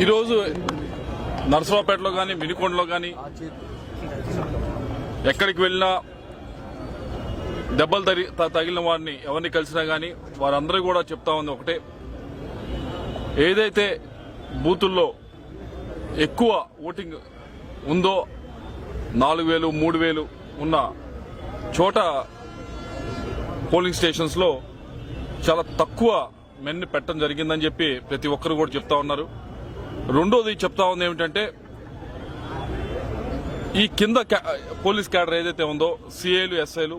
ఈరోజు నర్సరావుపేటలో కానీ మినికొండలో కానీ ఎక్కడికి వెళ్ళినా దెబ్బలు తగి త- తగిలిన వారిని ఎవరిని కలిసినా కానీ వారందరూ కూడా చెప్తా ఉంది ఒకటే. ఏదైతే బూతుల్లో ఎక్కువ ఓటింగ్ ఉందో నాలుగు వేలు మూడు వేలు ఉన్న చోట పోలింగ్ స్టేషన్స్లో చాలా తక్కువ మెన్ని పెట్టడం జరిగిందని చెప్పి ప్రతి ఒక్కరు కూడా చెప్తా ఉన్నారు. రెండోది చెప్తా ఉంది ఏమిటంటే ఈ కింద క్యా- పోలీస్ క్యాడర్ ఏదైతే ఉందో సిఐలు ఎస్ఐలు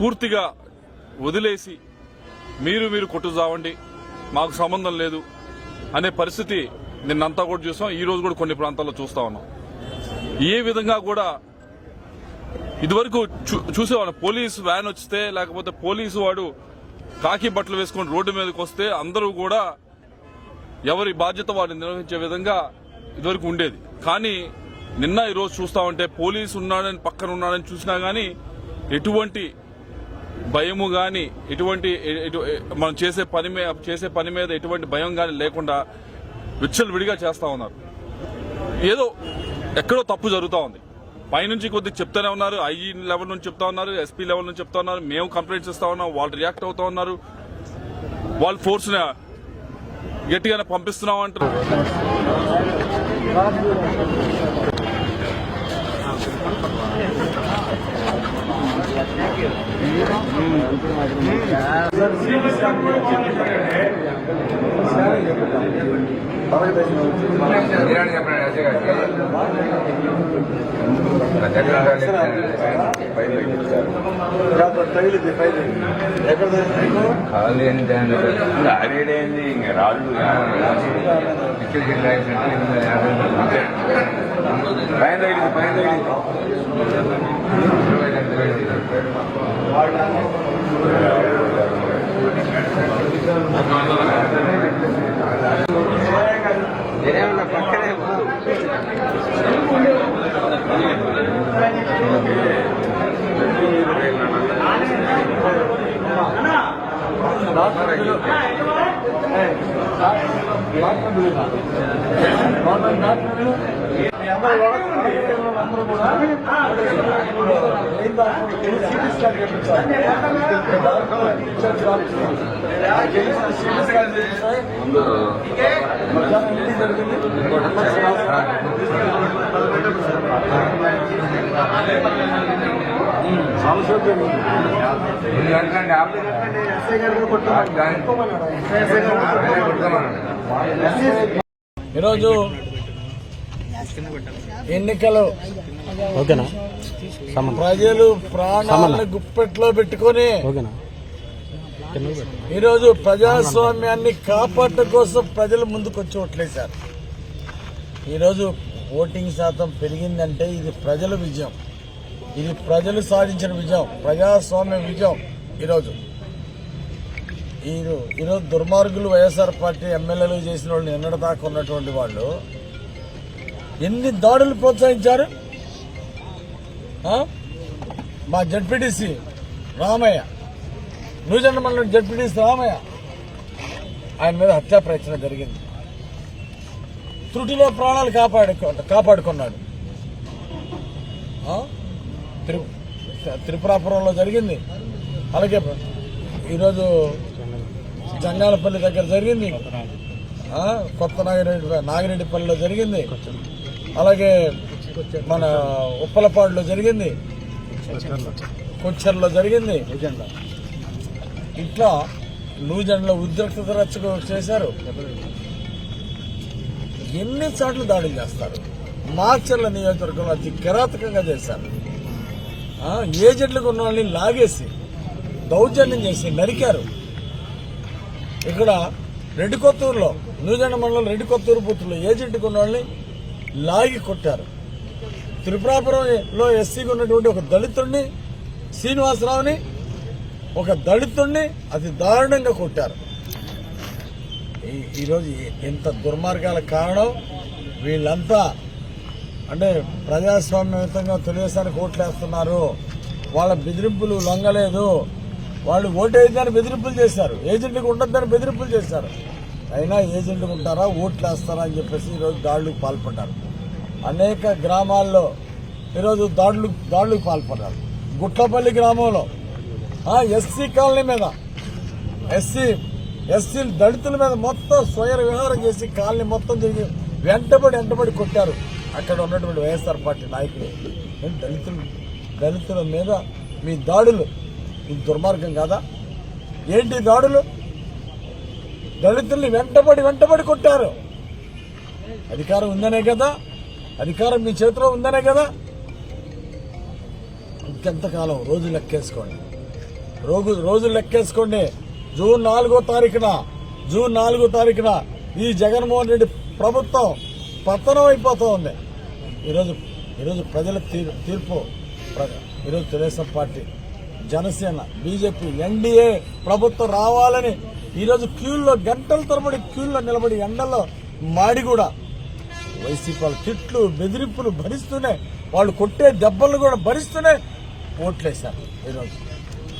పూర్తిగా వదిలేసి మీరు మీరు కొట్టు చావండి మాకు సంబంధం లేదు అనే పరిస్థితి నిన్నంతా కూడా చూసాం ఈ రోజు కూడా కొన్ని ప్రాంతాల్లో చూస్తా ఉన్నాం. ఏ విధంగా కూడా ఇదివరకు చూ- చూసేవాళ్ళం పోలీసు వ్యాన్ వస్తే లేకపోతే పోలీసు వాడు కాకి బట్టలు వేసుకొని రోడ్డు మీదకి వస్తే అందరూ కూడా ఎవరి బాధ్యత వారిని నిర్వహించే విధంగా ఇదివరకు ఉండేది. కానీ నిన్న ఈరోజు చూస్తామంటే చూస్తా ఉంటే పోలీసు ఉన్నాడని పక్కన ఉన్నాడని చూసినా గానీ ఎటువంటి భయము గాని ఎటువంటి మనం చేసే పని మీద చేసే పని మీద ఎటువంటి భయం గాని లేకుండా విచ్చలు విడిగా చేస్తా ఉన్నారు. ఏదో ఎక్కడో తప్పు జరుగుతూ ఉంది. పైనుంచి కొద్దిగా చెప్తానే ఉన్నారు. ఐఈ లెవెల్ నుంచి చెప్తా ఉన్నారు ఎస్పీ లెవెల్ నుంచి చెప్తా ఉన్నారు. మేము కంప్లైంట్స్ ఇస్తా ఉన్నాం. వాళ్ళు రియాక్ట్ అవుతా ఉన్నారు. వాళ్ళు ఫోర్స్ గట్టిగానే పంపిస్తున్నాం అంటారు Thank you. ఖాళీ అంటే ఆడేడేంది ఇంక రాళ్ళు పిక్చర్ పైన పైన తగిలింది అందరూ కూడా సిటీ గారు కొట్టుకోమన్నాడు ఈరోజు ఎన్నికలు. ఓకేనా? ప్రజలు ప్రాణాలను గుప్పెట్లో పెట్టుకొని ఈరోజు ప్రజాస్వామ్యాన్ని కాపాడటం కోసం ప్రజలు ముందుకొచ్చి ఓట్లేశారు. ఈరోజు ఓటింగ్ శాతం పెరిగిందంటే ఇది ప్రజల విజయం. ఇది ప్రజలు సాధించిన విజయం ప్రజాస్వామ్య విజయం ఈరోజు. ఈ- ఈరోజు దుర్మార్గులు వైఎస్ఆర్ పార్టీ ఎమ్మెల్యేలు చేసిన వాళ్ళు నిన్నటిదాకా ఉన్నటువంటి వాళ్ళు ఎన్ని దాడులు ప్రోత్సహించారు? మా జడ్పీటీసీ రామయ్య. న్యూజెండ్ మండలం జడ్పీటీసీ రామయ్య. ఆయన మీద హత్యా ప్రయత్నం జరిగింది. త్రుటిలో ప్రాణాలు కాపాడుకో కాపాడుకున్నాడు. త్రిపురాపురంలో జరిగింది. అలాగే ఈరోజు జంగాలపల్లి దగ్గర జరిగింది. కొత్త నాగిరెడ్డి నాగిరెడ్డిపల్లిలో జరిగింది. అలాగే మన ఉప్పలపాడులో జరిగింది. కొచ్చర్లో జరిగింది. ఇట్లా నూజెండ్లో ఉద్రిక్తత రచ్చకు చేశారు. ఎన్ని సార్లు దాడులు చేస్తారు? మార్చర్ల నియోజకవర్గంలో అతి కిరాతకంగా చేశారు. ఏజెంట్లకు ఉన్న వాళ్ళని లాగేసి దౌర్జన్యం చేసి నరికారు. ఇక్కడ రెడ్డి కొత్తూరులో నూజెండ మండలం రెడ్డి కొత్తూరు పుట్టులో ఏజెంట్కి ఉన్న వాళ్ళని లాగి కొట్టారు. త్రిపురాపురంలో ఎస్సీకి ఉన్నటువంటి ఒక దళితుడిని శ్రీనివాసరావుని ఒక దళితుడిని అతి దారుణంగా కొట్టారు. ఈ- ఈరోజు ఇంత దుర్మార్గాల కారణం? వీళ్ళంతా అంటే ప్రజాస్వామ్యయుతంగా తెలుగుదేశానికి ఓట్లేస్తున్నారు. వాళ్ళ బెదిరింపులు లొంగలేదు. వాళ్ళు ఓటేద్దని బెదిరింపులు చేశారు. ఏజెంట్కి ఉండొద్దని బెదిరింపులు చేశారు. అయినా ఏజెంట్ ఉంటారా ఓట్లు వేస్తారా అని చెప్పేసి ఈరోజు దాడులకు పాల్పడ్డారు. అనేక గ్రామాల్లో ఈరోజు దాడులు దాడులకు పాల్పడ్డారు. గుట్లపల్లి గ్రామంలో ఎస్సీ కాలనీ మీద ఎస్సీ ఎస్సీ దళితుల మీద మొత్తం స్వయం విహారం చేసి కాలనీ మొత్తం తిరిగి వెంటబడి వెంటబడి కొట్టారు. అక్కడ ఉన్నటువంటి వైఎస్ఆర్ పార్టీ నాయకులు. ఏం దళితులు దళితుల మీద మీ దాడులు ఇది దుర్మార్గం కాదా? ఏంటి దాడులు? దళితుల్ని వెంటబడి వెంటబడి కొట్టారు. అధికారం ఉందనే కదా? అధికారం మీ చేతిలో ఉందనే కదా? ఇంకెంతకాలం? రోజు లెక్కేసుకోండి. రోజు రోజు లెక్కేసుకోండి. జూన్ నాలుగో తారీఖున జూన్ నాలుగో తారీఖున ఈ జగన్మోహన్ రెడ్డి ప్రభుత్వం పతనం అయిపోతూ ఉంది ఈరోజు ఈరోజు ప్రజల తీర్- తీర్పు ఈరోజు Telugu Desam party Janasena BJP NDA ప్రభుత్వం రావాలని ఈరోజు క్యూల్లో గంటల తరబడి క్యూల్లో నిలబడి ఎండల్లో మాడి కూడా వైసీపీ వాళ్ళ తిట్లు బెదిరింపులు భరిస్తూనే వాళ్ళు కొట్టే దెబ్బలు కూడా భరిస్తూనే ఓట్లేశారు ఈరోజు.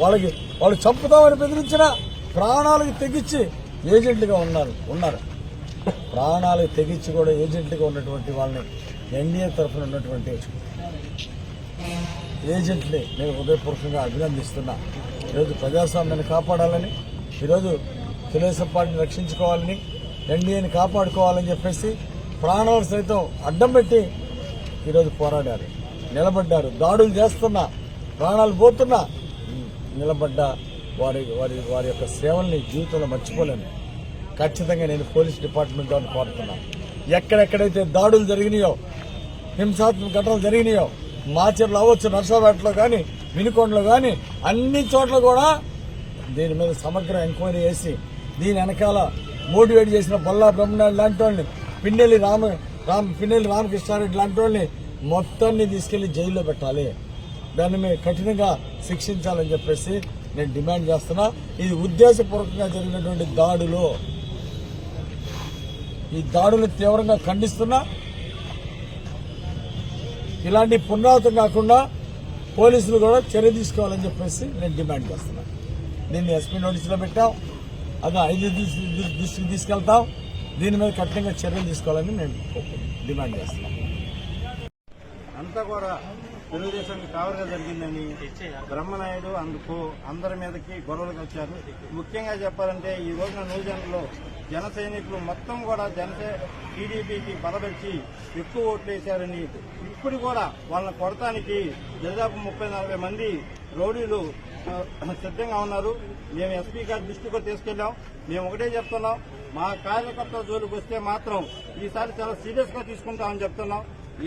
వాళ్ళకి వాళ్ళు చంపుతామని బెదిరించిన ప్రాణాలకు తెగించి ఏజెంట్లుగా ఉన్నారు ఉన్నారు. ప్రాణాలకు తెగించి కూడా ఏజెంట్లుగా ఉన్నటువంటి వాళ్ళని ఎన్డీఏ తరఫున ఉన్నటువంటి ఏజెంట్ని నేను హృదయపూర్వకంగా అభినందిస్తున్నా. ఈరోజు ప్రజాస్వామ్యాన్ని కాపాడాలని ఈరోజు తెలుగుదేశం పార్టీని రక్షించుకోవాలని ఎన్డీఏని కాపాడుకోవాలని చెప్పేసి ప్రాణాలు సైతం అడ్డం పెట్టి ఈరోజు పోరాడారు. నిలబడ్డారు. దాడులు చేస్తున్నా ప్రాణాలు పోతున్నా నిలబడ్డ వారి వారి వారి యొక్క సేవల్ని జీవితంలో మర్చిపోలేను. ఖచ్చితంగా నేను పోలీస్ డిపార్ట్మెంట్ వారిని కోరుతున్నా ఎక్కడెక్కడైతే దాడులు జరిగినాయో హింసాత్మక ఘటనలు జరిగినాయో మాచర్లు అవ్వచ్చు నర్సాపేటలో కానీ వినుకొండలో కానీ అన్ని చోట్ల కూడా దీని మీద సమగ్ర ఎంక్వైరీ చేసి దీని వెనకాల మోటివేట్ చేసిన బొల్లా బ్రహ్మనాయుడు లాంటి వాళ్ళని పిన్నెల్లి రామ రామ్ పిన్నెల్లి రామకృష్ణారెడ్డి లాంటి వాళ్ళని మొత్తాన్ని తీసుకెళ్ళి జైల్లో పెట్టాలి. దాన్ని మేము కఠినంగా శిక్షించాలని చెప్పేసి నేను డిమాండ్ చేస్తున్నా. ఇది ఉద్దేశపూర్వకంగా జరిగినటువంటి దాడులు. ఈ దాడులు తీవ్రంగా ఖండిస్తున్నా. ఇలాంటి పునరావృతం కాకుండా పోలీసులు కూడా చర్య తీసుకోవాలని చెప్పేసి నేను డిమాండ్ చేస్తున్నాను దీన్ని ఎస్పీ నోటీసులో పెట్టాం. అది ఐదు దృష్టికి తీసుకెళ్తాం దీని మీద కఠినంగా చర్యలు తీసుకోవాలని నేను డిమాండ్ చేస్తున్నాను అంతా కూడా తెలుగుదేశానికి కావరగా జరిగిందని బ్రహ్మనాయుడు అందుకు అందరి మీదకి గొడవలకు వచ్చారు. ముఖ్యంగా చెప్పాలంటే ఈ రోజున న్యూజిలాండ్లో జన సైనికులు మొత్తం కూడా జనసే టీడీపీకి బలపరిచి ఎక్కువ ఓట్లు వేశారని ఇప్పుడు కూడా వాళ్ళని కొడటానికి దాదాపు ముప్పై నలభై మంది రౌడీలు సిద్ధంగా ఉన్నారు. మేము ఎస్పీ గారి దృష్టికి కూడా తీసుకెళ్ళాం మేము ఒకటే చెప్తున్నాం మా కార్యకర్తల జోలికి వస్తే మాత్రం ఈసారి చాలా సీరియస్గా తీసుకుంటామని చెప్తున్నాం.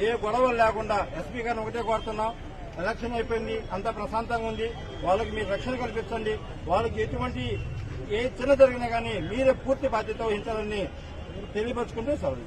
ఏ గొడవలు లేకుండా ఎస్పీ గారిని ఒకటే కోరుతున్నాం. ఎలక్షన్ అయిపోయింది అంతా ప్రశాంతంగా ఉంది. వాళ్ళకి మీరు రక్షణ కల్పించండి. వాళ్ళకి ఎటువంటి ఏ చిన్న జరిగినా కానీ మీరే పూర్తి బాధ్యత వహించాలని తెలియపరుచుకుంటే సౌకర్యం